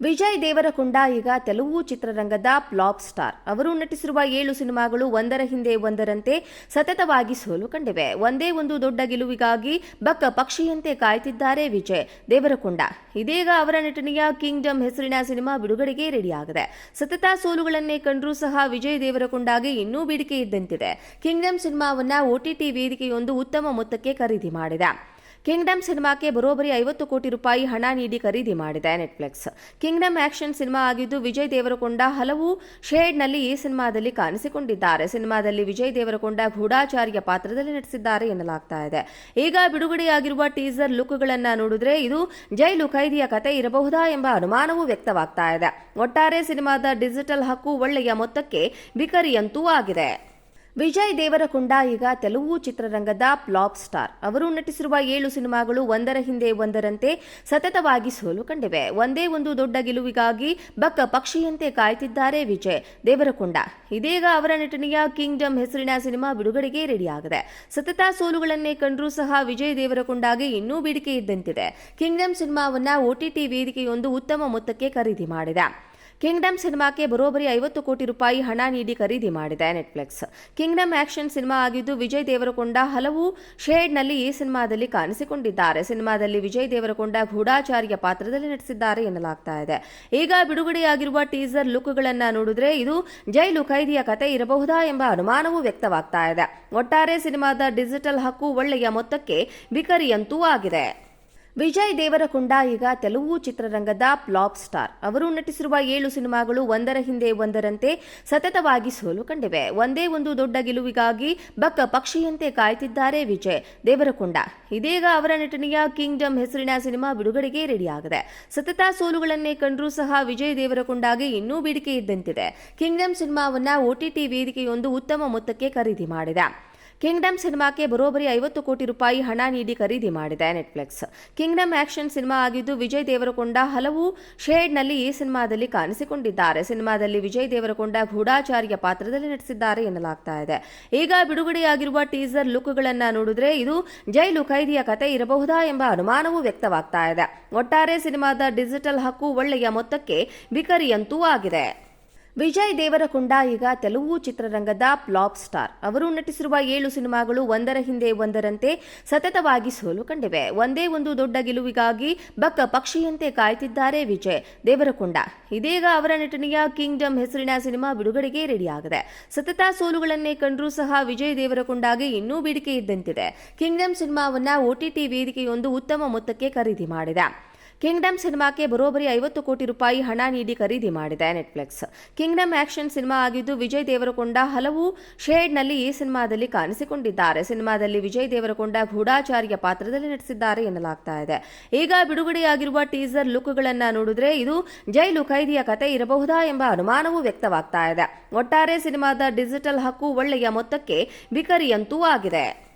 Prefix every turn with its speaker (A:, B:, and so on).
A: ವಿಜಯ್ ದೇವರಕೊಂಡ ಈಗ ತೆಲುಗು ಚಿತ್ರರಂಗದ flop star. ಅವರು ನಟಿಸಿರುವ ಏಳು ಸಿನಿಮಾಗಳು ಒಂದರ ಹಿಂದೆ ಒಂದರಂತೆ ಸತತವಾಗಿ ಸೋಲು ಕಂಡಿವೆ. ಒಂದೇ ಒಂದು ದೊಡ್ಡ ಗೆಲುವಿಗಾಗಿ ಬಕ್ಕ ಪಕ್ಷಿಯಂತೆ ಕಾಯ್ತಿದ್ದಾರೆ ವಿಜಯ್ ದೇವರಕೊಂಡ ಇದೀಗ ಅವರ ನಟನೆಯ ಕಿಂಗ್ಡಮ್ ಹೆಸರಿನ ಸಿನಿಮಾ ಬಿಡುಗಡೆಗೆ ರೆಡಿಯಾಗಿದೆ. ಸತತ ಸೋಲುಗಳನ್ನೇ ಕಂಡರೂ ಸಹ ವಿಜಯ್ ದೇವರಕೊಂಡಗೆ ಇನ್ನೂ ಬೇಡಿಕೆ ಇದ್ದಂತಿದೆ. ಕಿಂಗ್ಡಮ್ ಸಿನಿಮಾವನ್ನ ಒಟಿಟಿ ವೇದಿಕೆಯೊಂದು ಉತ್ತಮ ಮೊತ್ತಕ್ಕೆ ಖರೀದಿ ಮಾಡಿದೆ. ಕಿಂಗ್ಡಮ್ ಸಿನಿಮಾಕ್ಕೆ ಬರೋಬರಿ ಐವತ್ತು ಕೋಟಿ ರೂಪಾಯಿ ಹಣ ನೀಡಿ ಖರೀದಿ ಮಾಡಿದೆ ನೆಟ್ಫ್ಲಿಕ್ಸ್. ಕಿಂಗ್ಡಮ್ ಆಕ್ಷನ್ ಸಿನಿಮಾ ಆಗಿದ್ದು ವಿಜಯ್ ದೇವರಕೊಂಡ ಹಲವು ಶೇಡ್ನಲ್ಲಿ ಈ ಸಿನಿಮಾದಲ್ಲಿ ಕಾಣಿಸಿಕೊಂಡಿದ್ದಾರೆ. ಸಿನಿಮಾದಲ್ಲಿ ವಿಜಯ್ ದೇವರಕೊಂಡ ಗೂಢಾಚಾರ್ಯ ಪಾತ್ರದಲ್ಲಿ ನಟಿಸಿದ್ದಾರೆ ಎನ್ನಲಾಗ್ತಾ ಇದೆ. ಈಗ ಬಿಡುಗಡೆಯಾಗಿರುವ ಟೀಸರ್ ಲುಕ್ಗಳನ್ನು ನೋಡಿದ್ರೆ ಇದು ಜೈಲು ಖೈದಿಯ ಕತೆ ಇರಬಹುದಾ ಎಂಬ ಅನುಮಾನವೂ ವ್ಯಕ್ತವಾಗ್ತಾ ಇದೆ. ಒಟ್ಟಾರೆ ಸಿನಿಮಾದ ಡಿಜಿಟಲ್ ಹಕ್ಕು ಒಳ್ಳೆಯ ಮೊತ್ತಕ್ಕೆ ಬಿಕರಿಯಂತೂ ಆಗಿದೆ. ವಿಜಯ್ ದೇವರಕೊಂಡ ಈಗ ತೆಲುಗು ಚಿತ್ರರಂಗದ ಪ್ಲಾಪ್ ಸ್ಟಾರ್. ಅವರು ನಟಿಸಿರುವ ಏಳು ಸಿನಿಮಾಗಳು ಒಂದರ ಹಿಂದೆ ಒಂದರಂತೆ ಸತತವಾಗಿ ಸೋಲು ಕಂಡಿವೆ. ಒಂದೇ ಒಂದು ದೊಡ್ಡ ಗೆಲುವಿಗಾಗಿ ಬಕ್ಕ ಪಕ್ಷಿಯಂತೆ ಕಾಯ್ತಿದ್ದಾರೆ ವಿಜಯ್ ದೇವರಕೊಂಡ. ಇದೀಗ ಅವರ ನಟನೆಯ ಕಿಂಗ್ಡಮ್ ಹೆಸರಿನ ಸಿನಿಮಾ ಬಿಡುಗಡೆಗೆ ರೆಡಿಯಾಗಿದೆ. ಸತತ ಸೋಲುಗಳನ್ನೇ ಕಂಡರೂ ಸಹ ವಿಜಯ್ ದೇವರಕೊಂಡಗೆ ಇನ್ನೂ ಬೇಡಿಕೆ ಇದ್ದಂತಿದೆ. ಕಿಂಗ್ಡಮ್ ಸಿನಿಮಾವನ್ನ ಒಟಿಟಿ ವೇದಿಕೆಯೊಂದು ಉತ್ತಮ ಮೊತ್ತಕ್ಕೆ ಖರೀದಿ ಮಾಡಿದೆ. ಕಿಂಗ್ಡಮ್ ಸಿನಿಮಾಕ್ಕೆ ಬರೋಬ್ಬರಿ ಐವತ್ತು ಕೋಟಿ ರೂಪಾಯಿ ಹಣ ನೀಡಿ ಖರೀದಿ ಮಾಡಿದೆ ನೆಟ್ಫ್ಲಿಕ್ಸ್ ಕಿಂಗ್ಡಮ್ ಆಕ್ಷನ್ ಸಿನಿಮಾ ಆಗಿದ್ದು ವಿಜಯ್ ದೇವರಕೊಂಡ ಹಲವು ಶೇಡ್ನಲ್ಲಿ ಈ ಸಿನಿಮಾದಲ್ಲಿ ಕಾಣಿಸಿಕೊಂಡಿದ್ದಾರೆ. ಸಿನಿಮಾದಲ್ಲಿ ವಿಜಯ್ ದೇವರಕೊಂಡ ಗೂಢಾಚಾರ್ಯ ಪಾತ್ರದಲ್ಲಿ ನಟಿಸಿದ್ದಾರೆ ಎನ್ನಲಾಗ್ತಾ ಇದೆ. ಈಗ ಬಿಡುಗಡೆಯಾಗಿರುವ ಟೀಸರ್ ಲುಕ್ಗಳನ್ನು ನೋಡಿದ್ರೆ ಇದು ಜೈಲು ಖೈದಿಯ ಕತೆ ಇರಬಹುದಾ ಎಂಬ ಅನುಮಾನವೂ ವ್ಯಕ್ತವಾಗ್ತಾ ಇದೆ. ಒಟ್ಟಾರೆ ಸಿನಿಮಾದ ಡಿಜಿಟಲ್ ಹಕ್ಕು ಒಳ್ಳೆಯ ಮೊತ್ತಕ್ಕೆ ಬಿಕರಿಯಂತೂ ಆಗಿದೆ. ವಿಜಯ್ ದೇವರಕೊಂಡ ಈಗ ತೆಲುಗು ಚಿತ್ರರಂಗದ ಪ್ಲಾಪ್ ಸ್ಟಾರ್. ಅವರು ನಟಿಸಿರುವ ಏಳು ಸಿನಿಮಾಗಳು ಒಂದರ ಹಿಂದೆ ಒಂದರಂತೆ ಸತತವಾಗಿ ಸೋಲು ಕಂಡಿವೆ. ಒಂದೇ ಒಂದು ದೊಡ್ಡ ಗೆಲುವಿಗಾಗಿ ಬಕ್ಕ ಪಕ್ಷಿಯಂತೆ ಕಾಯ್ತಿದ್ದಾರೆ ವಿಜಯ್ ದೇವರಕೊಂಡ. ಇದೀಗ ಅವರ ನಟನೆಯ ಕಿಂಗ್ಡಮ್ ಹೆಸರಿನ ಸಿನಿಮಾ ಬಿಡುಗಡೆಗೆ ರೆಡಿಯಾಗಿದೆ. ಸತತ ಸೋಲುಗಳನ್ನೇ ಕಂಡರೂ ಸಹ ವಿಜಯ್ ದೇವರಕೊಂಡಗೆ ಇನ್ನೂ ಬೇಡಿಕೆ ಇದ್ದಂತಿದೆ. ಕಿಂಗ್ಡಮ್ ಸಿನಿಮಾವನ್ನ ಒಟಿಟಿ ವೇದಿಕೆಯೊಂದು ಉತ್ತಮ ಮೊತ್ತಕ್ಕೆ ಖರೀದಿ ಮಾಡಿದೆ. ಕಿಂಗ್ಡಮ್ ಸಿನಿಮಾಕ್ಕೆ ಬರೋಬ್ಬರಿ ಐವತ್ತು ಕೋಟಿ ರೂಪಾಯಿ ಹಣ ನೀಡಿ ಖರೀದಿ ಮಾಡಿದೆ ನೆಟ್ಫ್ಲಿಕ್ಸ್ ಕಿಂಗ್ಡಮ್ ಆಕ್ಷನ್ ಸಿನಿಮಾ ಆಗಿದ್ದು ವಿಜಯ್ ದೇವರಕೊಂಡ ಹಲವು ಶೇಡ್ನಲ್ಲಿ ಈ ಸಿನಿಮಾದಲ್ಲಿ ಕಾಣಿಸಿಕೊಂಡಿದ್ದಾರೆ. ಸಿನಿಮಾದಲ್ಲಿ ವಿಜಯ್ ದೇವರಕೊಂಡ ಗೂಢಾಚಾರ್ಯ ಪಾತ್ರದಲ್ಲಿ ನಟಿಸಿದ್ದಾರೆ ಎನ್ನಲಾಗ್ತಾ ಇದೆ. ಈಗ ಬಿಡುಗಡೆಯಾಗಿರುವ ಟೀಸರ್ ಲುಕ್ಗಳನ್ನು ನೋಡಿದ್ರೆ ಇದು ಜೈಲು ಖೈದಿಯ ಕತೆ ಇರಬಹುದಾ ಎಂಬ ಅನುಮಾನವೂ ವ್ಯಕ್ತವಾಗ್ತಾ ಇದೆ. ಒಟ್ಟಾರೆ ಸಿನಿಮಾದ ಡಿಜಿಟಲ್ ಹಕ್ಕು ಒಳ್ಳೆಯ ಮೊತ್ತಕ್ಕೆ ಬಿಕರಿಯಂತೂ ಆಗಿದೆ. ವಿಜಯ್ ದೇವರಕೊಂಡ ಈಗ ತೆಲುಗು ಚಿತ್ರರಂಗದ ಫ್ಲಾಪ್ ಸ್ಟಾರ್. ಅವರು ನಟಿಸಿರುವ ಏಳು ಸಿನಿಮಾಗಳು ಒಂದರ ಹಿಂದೆ ಒಂದರಂತೆ ಸತತವಾಗಿ ಸೋಲು ಕಂಡಿವೆ. ಒಂದೇ ಒಂದು ದೊಡ್ಡ ಗೆಲುವಿಗಾಗಿ ಬಕ್ಕ ಪಕ್ಷಿಯಂತೆ ಕಾಯ್ತಿದ್ದಾರೆ ವಿಜಯ್ ದೇವರಕೊಂಡ. ಇದೀಗ ಅವರ ನಟನೆಯ ಕಿಂಗ್ಡಮ್ ಹೆಸರಿನ ಸಿನಿಮಾ ಬಿಡುಗಡೆಗೆ ರೆಡಿಯಾಗಿದೆ. ಸತತ ಸೋಲುಗಳನ್ನೇ ಕಂಡರೂ ಸಹ ವಿಜಯ್ ದೇವರಕೊಂಡಗೆ ಇನ್ನೂ ಬೇಡಿಕೆ ಇದ್ದಂತಿದೆ. ಕಿಂಗ್ಡಮ್ ಸಿನಿಮಾವನ್ನ ಒಟಿಟಿ ವೇದಿಕೆಯೊಂದು ಉತ್ತಮ ಮೊತ್ತಕ್ಕೆ ಖರೀದಿ ಮಾಡಿದೆ. ಕಿಂಗ್ಡಮ್ ಸಿನಿಮಾಕ್ಕೆ ಬರೋಬ್ಬರಿ ಐವತ್ತು ಕೋಟಿ ರೂಪಾಯಿ ಹಣ ನೀಡಿ ಖರೀದಿ ಮಾಡಿದೆ ನೆಟ್ಫ್ಲಿಕ್ಸ್. ಕಿಂಗ್ಡಮ್ ಆಕ್ಷನ್ ಸಿನಿಮಾ ಆಗಿದ್ದು ವಿಜಯ್ ದೇವರಕೊಂಡ ಹಲವು ಶೇಡ್ನಲ್ಲಿ ಈ ಸಿನಿಮಾದಲ್ಲಿ ಕಾಣಿಸಿಕೊಂಡಿದ್ದಾರೆ. ಸಿನಿಮಾದಲ್ಲಿ ವಿಜಯ್ ದೇವರಕೊಂಡ ಗೂಢಾಚಾರ್ಯ ಪಾತ್ರದಲ್ಲಿ ನಟಿಸಿದ್ದಾರೆ ಎನ್ನಲಾಗ್ತಾ ಇದೆ. ಈಗ ಬಿಡುಗಡೆಯಾಗಿರುವ ಟೀಸರ್ ಲುಕ್ಗಳನ್ನು ನೋಡಿದ್ರೆ ಇದು ಜೈಲು ಖೈದಿಯ ಕತೆ ಇರಬಹುದಾ ಎಂಬ ಅನುಮಾನವೂ ವ್ಯಕ್ತವಾಗ್ತಾ ಇದೆ. ಒಟ್ಟಾರೆ ಸಿನಿಮಾದ ಡಿಜಿಟಲ್ ಹಕ್ಕು ಒಳ್ಳೆಯ ಮೊತ್ತಕ್ಕೆ ಬಿಕರಿಯಂತೂ ಆಗಿದೆ.